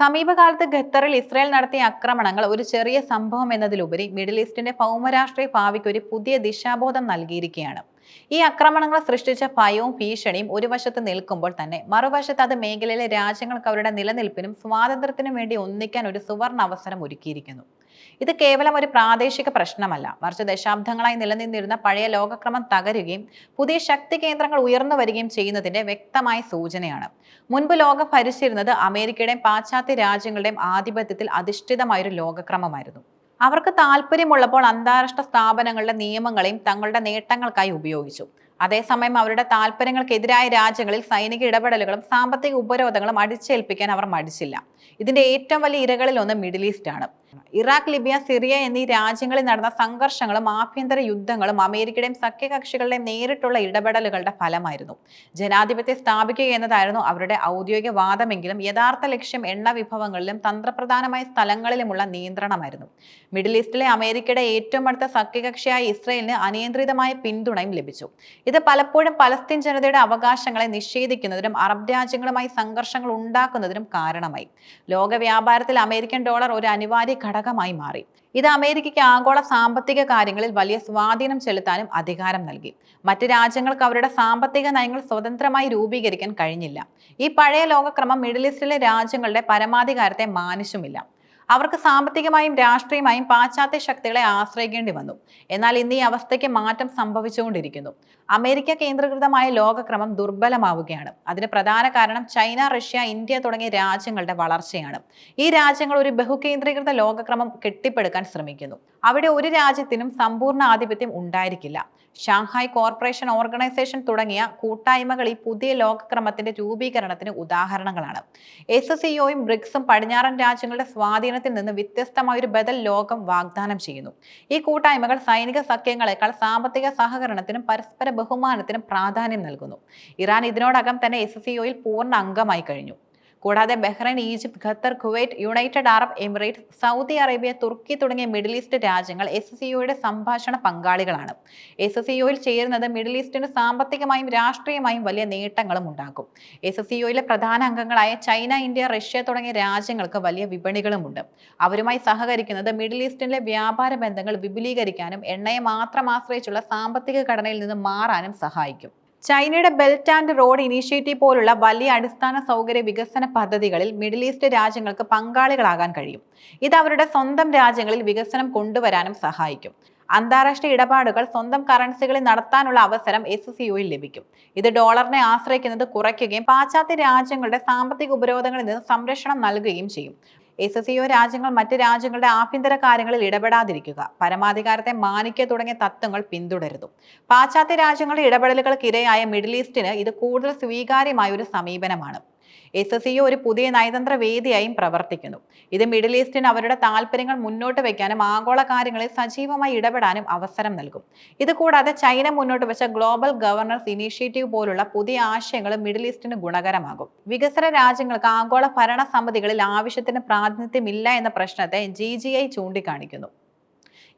സമീപകാലത്ത് ഖത്തറിൽ ഇസ്രായേൽ നടത്തിയ ആക്രമണങ്ങൾ ഒരു ചെറിയ സംഭവം എന്നതിലുപരി മിഡിൽ ഈസ്റ്റിന്റെ ഭൗമരാഷ്ട്രീയ ഭാവിക്ക് ഒരു പുതിയ ദിശാബോധം നൽകിയിരിക്കുകയാണ്. ഈ ആക്രമണങ്ങൾ സൃഷ്ടിച്ച ഭയവും ഭീഷണിയും ഒരു വശത്ത് നിൽക്കുമ്പോൾ തന്നെ മറുവശത്ത് അത് മേഖലയിലെ രാജ്യങ്ങൾക്ക് അവരുടെ നിലനിൽപ്പിനും സ്വാതന്ത്ര്യത്തിനും വേണ്ടി ഒന്നിക്കാൻ ഒരു സുവർണ അവസരം ഒരുക്കിയിരിക്കുന്നു. ഇത് കേവലം ഒരു പ്രാദേശിക പ്രശ്നമല്ല. മറിച്ച് ദശാബ്ദങ്ങളായി നിലനിന്നിരുന്ന പഴയ ലോകക്രമം തകരുകയും പുതിയ ശക്തി കേന്ദ്രങ്ങൾ ഉയർന്നു വരികയും ചെയ്യുന്നതിന്റെ വ്യക്തമായ സൂചനയാണ്. മുൻപ് ലോകം ഭരിച്ചിരുന്നത് അമേരിക്കയുടെയും പാശ്ചാത്യ രാജ്യങ്ങളുടെയും ആധിപത്യത്തിൽ അധിഷ്ഠിതമായൊരു ലോകക്രമമായിരുന്നു. അവർക്ക് താല്പര്യമുള്ളപ്പോൾ അന്താരാഷ്ട്ര സ്ഥാപനങ്ങളുടെ നിയമങ്ങളെയും തങ്ങളുടെ നേട്ടങ്ങൾക്കായി ഉപയോഗിച്ചു. അതേസമയം അവരുടെ താല്പര്യങ്ങൾക്കെതിരായ രാജ്യങ്ങളിൽ സൈനിക ഇടപെടലുകളും സാമ്പത്തിക ഉപരോധങ്ങളും അടിച്ചേൽപ്പിക്കാൻ അവർ മടിച്ചില്ല. ഇതിന്റെ ഏറ്റവും വലിയ ഇരകളിൽ ഒന്ന് മിഡിൽ ഈസ്റ്റ് ആണ്. ഇറാഖ് ലിബിയ സിറിയ എന്നീ രാജ്യങ്ങളിൽ നടന്ന സംഘർഷങ്ങളും ആഭ്യന്തര യുദ്ധങ്ങളും അമേരിക്കയുടെയും സഖ്യകക്ഷികളുടെയും നേരിട്ടുള്ള ഇടപെടലുകളുടെ ഫലമായിരുന്നു. ജനാധിപത്യം സ്ഥാപിക്കുക എന്നതായിരുന്നു അവരുടെ ഔദ്യോഗിക വാദമെങ്കിലും യഥാർത്ഥ ലക്ഷ്യം എണ്ണ വിഭവങ്ങളിലും തന്ത്രപ്രധാനമായ സ്ഥലങ്ങളിലുമുള്ള നിയന്ത്രണമായിരുന്നു. മിഡിൽ ഈസ്റ്റിലെ അമേരിക്കയുടെ ഏറ്റവും അടുത്ത സഖ്യകക്ഷിയായ ഇസ്രയേലിന് അനിയന്ത്രിതമായ പിന്തുണയും ലഭിച്ചു. ഇത് പലപ്പോഴും പലസ്തീൻ ജനതയുടെ അവകാശങ്ങളെ നിഷേധിക്കുന്നതിനും അറബ് രാജ്യങ്ങളുമായി സംഘർഷങ്ങൾ ഉണ്ടാക്കുന്നതിനും കാരണമായി. ലോക വ്യാപാരത്തിൽ അമേരിക്കൻ ഡോളർ ഒരു അനിവാര്യ ഘടകമായി മാറി. ഇത് അമേരിക്കയ്ക്ക് ആഗോള സാമ്പത്തിക കാര്യങ്ങളിൽ വലിയ സ്വാധീനം ചെലുത്താനും അധികാരം നൽകി. മറ്റ് രാജ്യങ്ങൾക്ക് അവരുടെ സാമ്പത്തിക നയങ്ങൾ സ്വതന്ത്രമായി രൂപീകരിക്കാൻ കഴിഞ്ഞില്ല. ഈ പഴയ ലോകക്രമം മിഡിൽ ഈസ്റ്റിലെ രാജ്യങ്ങളുടെ പരമാധികാരത്തെ മാനിച്ചുമില്ല. അവർക്ക് സാമ്പത്തികമായും രാഷ്ട്രീയമായും പാശ്ചാത്യ ശക്തികളെ ആശ്രയിക്കേണ്ടി വന്നു. എന്നാൽ ഇന്ന് ഈ അവസ്ഥയ്ക്ക് മാറ്റം സംഭവിച്ചുകൊണ്ടിരിക്കുന്നു. അമേരിക്ക കേന്ദ്രീകൃതമായ ലോകക്രമം ദുർബലമാവുകയാണ്. അതിന് പ്രധാന കാരണം ചൈന റഷ്യ ഇന്ത്യ തുടങ്ങിയ രാജ്യങ്ങളുടെ വളർച്ചയാണ്. ഈ രാജ്യങ്ങൾ ഒരു ബഹുകേന്ദ്രീകൃത ലോകക്രമം കെട്ടിപ്പടുക്കാൻ ശ്രമിക്കുന്നു. അവിടെ ഒരു രാജ്യത്തിനും സമ്പൂർണ ആധിപത്യം ഉണ്ടായിരിക്കില്ല. ഷാങ്ഹായ് കോർപ്പറേഷൻ ഓർഗനൈസേഷൻ തുടങ്ങിയ കൂട്ടായ്മകൾ ഈ പുതിയ ലോകക്രമത്തിന്റെ രൂപീകരണത്തിന് ഉദാഹരണങ്ങളാണ്. എസ് സിഒയും ബ്രിക്സും പടിഞ്ഞാറൻ രാജ്യങ്ങളുടെ സ്വാധീനത്തിൽ നിന്ന് വ്യത്യസ്തമായ ഒരു ബദൽ ലോകം വാഗ്ദാനം ചെയ്യുന്നു. ഈ കൂട്ടായ്മകൾ സൈനിക സഖ്യങ്ങളെക്കാൾ സാമ്പത്തിക സഹകരണത്തിനും പരസ്പര ബഹുമാനത്തിനും പ്രാധാന്യം നൽകുന്നു. ഇറാൻ ഇതിനോടകം തന്നെ എസ് പൂർണ അംഗമായി കഴിഞ്ഞു. കൂടാതെ Bahrain Egypt Qatar Kuwait United Arab Emirates Saudi Arabia തുർക്കി തുടങ്ങിയ മിഡിൽ ഈസ്റ്റ് രാജ്യങ്ങൾ എസ് സിഒയുടെ സംഭാഷണ പങ്കാളികളാണ്. എസ് സിഒയിൽ ചേരുന്നത് മിഡിൽ ഈസ്റ്റിന് സാമ്പത്തികമായും രാഷ്ട്രീയമായും വലിയ നേട്ടങ്ങളും ഉണ്ടാക്കും. എസ് സിഒയിലെ പ്രധാന അംഗങ്ങളായ ചൈന ഇന്ത്യ റഷ്യ തുടങ്ങിയ രാജ്യങ്ങൾക്ക് വലിയ വിപണികളുമുണ്ട്. അവരുമായി സഹകരിക്കുന്നത് മിഡിൽ ഈസ്റ്റിലെ വ്യാപാര ബന്ധങ്ങൾ വിപുലീകരിക്കാനും എണ്ണയെ മാത്രം ആശ്രയിച്ചുള്ള സാമ്പത്തിക ഘടനയിൽ നിന്ന് മാറാനും സഹായിക്കും. ചൈനയുടെ ബെൽറ്റ് ആൻഡ് റോഡ് ഇനീഷ്യേറ്റീവ് പോലുള്ള വലിയ അടിസ്ഥാന സൗകര്യ വികസന പദ്ധതികളിൽ മിഡിൽ ഈസ്റ്റ് രാജ്യങ്ങൾക്ക് പങ്കാളികളാകാൻ കഴിയും. ഇത് അവരുടെ സ്വന്തം രാജ്യങ്ങളിൽ വികസനം കൊണ്ടുവരാനും സഹായിക്കും. അന്താരാഷ്ട്ര ഇടപാടുകൾ സ്വന്തം കറൻസികളിൽ നടത്താനുള്ള അവസരം എസ് സി യുയിൽ ലഭിക്കും. ഇത് ഡോളറിനെ ആശ്രയിക്കുന്നത് കുറയ്ക്കുകയും പാശ്ചാത്യ രാജ്യങ്ങളുടെ സാമ്പത്തിക ഉപരോധങ്ങളിൽ നിന്ന് സംരക്ഷണം നൽകുകയും ചെയ്യും. എസ് സിഒ രാജ്യങ്ങൾ മറ്റ് രാജ്യങ്ങളുടെ ആഭ്യന്തര കാര്യങ്ങളിൽ ഇടപെടാതിരിക്കുക. പരമാധികാരത്തെ മാനിക്കുക തുടങ്ങിയ തത്വങ്ങൾ പിന്തുടരുന്നു. പാശ്ചാത്യ രാജ്യങ്ങളുടെ ഇടപെടലുകൾക്കിരയായ മിഡിൽ ഈസ്റ്റിന് ഇത് കൂടുതൽ സ്വീകാര്യമായ ഒരു സമീപനമാണ്. എസ് എസ് ഒരു പുതിയ നയതന്ത്ര വേദിയായും പ്രവർത്തിക്കുന്നു. ഇത് മിഡിൽ ഈസ്റ്റിന് അവരുടെ താല്പര്യങ്ങൾ മുന്നോട്ട് വയ്ക്കാനും ആഗോള കാര്യങ്ങളിൽ സജീവമായി ഇടപെടാനും അവസരം നൽകും. ഇതുകൂടാതെ ചൈന മുന്നോട്ട് വെച്ച ഗ്ലോബൽ ഗവർണൻസ് ഇനീഷ്യേറ്റീവ് പോലുള്ള പുതിയ ആശയങ്ങൾ മിഡിൽ ഈസ്റ്റിന് ഗുണകരമാകും. വികസന രാജ്യങ്ങൾക്ക് ആഗോള ഭരണ സമിതികളിൽ ആവശ്യത്തിന് പ്രാതിനിധ്യമില്ല എന്ന പ്രശ്നത്തെ ജി ജി ഐ ചൂണ്ടിക്കാണിക്കുന്നു.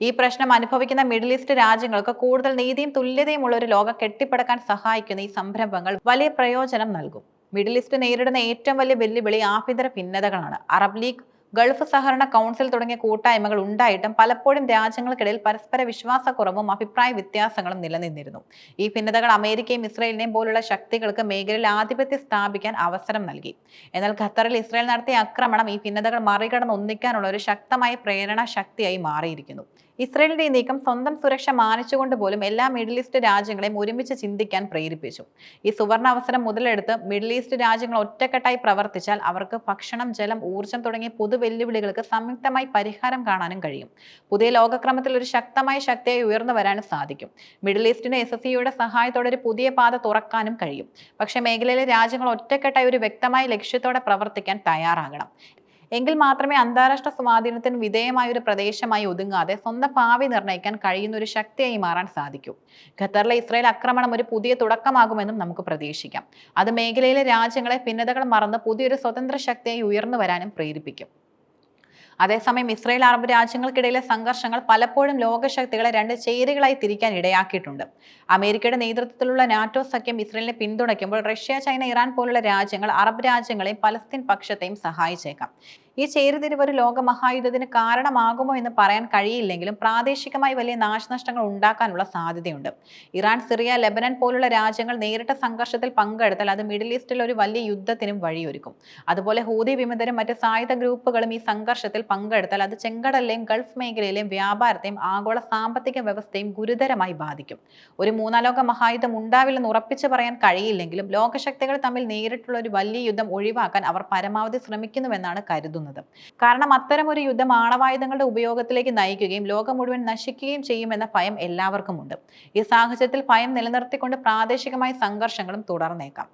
ഈ പ്രശ്നം അനുഭവിക്കുന്ന മിഡിൽ ഈസ്റ്റ് രാജ്യങ്ങൾക്ക് കൂടുതൽ നീതിയും തുല്യതയും ഉള്ള ഒരു ലോകം കെട്ടിപ്പടക്കാൻ സഹായിക്കുന്ന ഈ സംരംഭങ്ങൾ വലിയ പ്രയോജനം നൽകും. മിഡിൽ ഈസ്റ്റ് നേരിടുന്ന ഏറ്റവും വലിയ വെല്ലുവിളി ആഭ്യന്തര ഭിന്നതകളാണ്. അറബ് ലീഗ് ഗൾഫ് സഹകരണ കൗൺസിൽ തുടങ്ങിയ കൂട്ടായ്മകൾ ഉണ്ടായിട്ടും പലപ്പോഴും രാജ്യങ്ങൾക്കിടയിൽ പരസ്പര വിശ്വാസക്കുറവും അഭിപ്രായ വ്യത്യാസങ്ങളും നിലനിന്നിരുന്നു. ഈ ഭിന്നതകൾ അമേരിക്കയും ഇസ്രയേലിനെയും പോലുള്ള ശക്തികൾക്ക് മേഖലയിൽ ആധിപത്യം സ്ഥാപിക്കാൻ അവസരം നൽകി. എന്നാൽ ഖത്തറിൽ ഇസ്രയേൽ നടത്തിയ ആക്രമണം ഈ ഭിന്നതകൾ മറികടന്ന് ഒന്നിക്കാനുള്ള ഒരു ശക്തമായ പ്രേരണ ശക്തിയായി മാറിയിരിക്കുന്നു. ഇസ്രയേലിന്റെ ഈ നീക്കം സ്വന്തം സുരക്ഷ മാനിച്ചുകൊണ്ട് പോലും എല്ലാ മിഡിൽ ഈസ്റ്റ് രാജ്യങ്ങളെയും ഒരുമിച്ച് ചിന്തിക്കാൻ പ്രേരിപ്പിച്ചു. ഈ സുവർണ അവസരം മുതലെടുത്ത് മിഡിൽ ഈസ്റ്റ് രാജ്യങ്ങൾ ഒറ്റക്കെട്ടായി പ്രവർത്തിച്ചാൽ അവർക്ക് ഭക്ഷണം ജലം ഊർജം തുടങ്ങിയ പൊതു വെല്ലുവിളികൾക്ക് സംയുക്തമായി പരിഹാരം കാണാനും കഴിയും. പുതിയ ലോകക്രമത്തിൽ ഒരു ശക്തമായ ശക്തിയായി ഉയർന്നു വരാനും സാധിക്കും. മിഡിൽ ഈസ്റ്റിന് എസ് എസ് സിയുടെ സഹായത്തോടെ ഒരു പുതിയ പാത തുറക്കാനും കഴിയും. പക്ഷേ മേഖലയിലെ രാജ്യങ്ങൾ ഒറ്റക്കെട്ടായി ഒരു വ്യക്തമായ ലക്ഷ്യത്തോടെ പ്രവർത്തിക്കാൻ തയ്യാറാകണം. എങ്കിൽ മാത്രമേ അന്താരാഷ്ട്ര സ്വാധീനത്തിന് വിധേയമായ ഒരു പ്രദേശമായി ഒതുങ്ങാതെ സ്വന്തം ഭാവി നിർണയിക്കാൻ കഴിയുന്ന ഒരു ശക്തിയായി മാറാൻ സാധിക്കൂ. ഖത്തറിലെ ഇസ്രായേൽ ആക്രമണം ഒരു പുതിയ തുടക്കമാകുമെന്നും നമുക്ക് പ്രതീക്ഷിക്കാം. അത് മേഖലയിലെ രാജ്യങ്ങളെ ഭിന്നതകൾ മറന്ന് പുതിയൊരു സ്വതന്ത്ര ശക്തിയായി ഉയർന്നു വരാനും പ്രേരിപ്പിക്കും. അതേസമയം ഇസ്രയേൽ അറബ് രാജ്യങ്ങൾക്കിടയിലെ സംഘർഷങ്ങൾ പലപ്പോഴും ലോകശക്തികളെ രണ്ട് ചേരികളായി തിരിക്കാൻ ഇടയാക്കിയിട്ടുണ്ട്. അമേരിക്കയുടെ നേതൃത്വത്തിലുള്ള നാറ്റോ സഖ്യം ഇസ്രയേലിനെ പിന്തുണയ്ക്കുമ്പോൾ റഷ്യ ചൈന ഇറാൻ പോലുള്ള രാജ്യങ്ങൾ അറബ് രാജ്യങ്ങളെയും പലസ്തീൻ പക്ഷത്തെയും സഹായിച്ചേക്കാം. ഈ ചേരുതിരിവ് ഒരു ലോകമഹായുദ്ധത്തിന് കാരണമാകുമോ എന്ന് പറയാൻ കഴിയില്ലെങ്കിലും പ്രാദേശികമായി വലിയ നാശനഷ്ടങ്ങൾ ഉണ്ടാക്കാനുള്ള സാധ്യതയുണ്ട്. ഇറാൻ സിറിയ ലെബനൻ പോലുള്ള രാജ്യങ്ങൾ നേരിട്ട സംഘർഷത്തിൽ പങ്കെടുത്താൽ അത് മിഡിൽ ഈസ്റ്റിൽ ഒരു വലിയ യുദ്ധത്തിനും വഴിയൊരുക്കും. അതുപോലെ ഹൂതി വിമതരും മറ്റ് സായുധ ഗ്രൂപ്പുകളും ഈ സംഘർഷത്തിൽ പങ്കെടുത്താൽ അത് ചെങ്കടലിലെയും ഗൾഫ് മേഖലയിലെയും വ്യാപാരത്തെയും ആഗോള സാമ്പത്തിക വ്യവസ്ഥയും ഗുരുതരമായി ബാധിക്കും. ഒരു മൂന്നാലോക മഹായുദ്ധം ഉണ്ടാവില്ലെന്ന് ഉറപ്പിച്ചു പറയാൻ കഴിയില്ലെങ്കിലും ലോകശക്തികൾ തമ്മിൽ നേരിട്ടുള്ള ഒരു വലിയ യുദ്ധം ഒഴിവാക്കാൻ അവർ പരമാവധി ശ്രമിക്കുന്നുവെന്നാണ് കരുതുന്നത്. കാരണം അത്തരം ഒരു യുദ്ധം ആണവായുധങ്ങളുടെ ഉപയോഗത്തിലേക്ക് നയിക്കുകയും ലോകം മുഴുവൻ നശിക്കുകയും ചെയ്യുമെന്ന ഭയം എല്ലാവർക്കുമുണ്ട്. ഈ സാഹചര്യത്തിൽ ഭയം നിലനിർത്തിക്കൊണ്ട് പ്രാദേശികമായ സംഘർഷങ്ങളും തുടർന്നേക്കാം.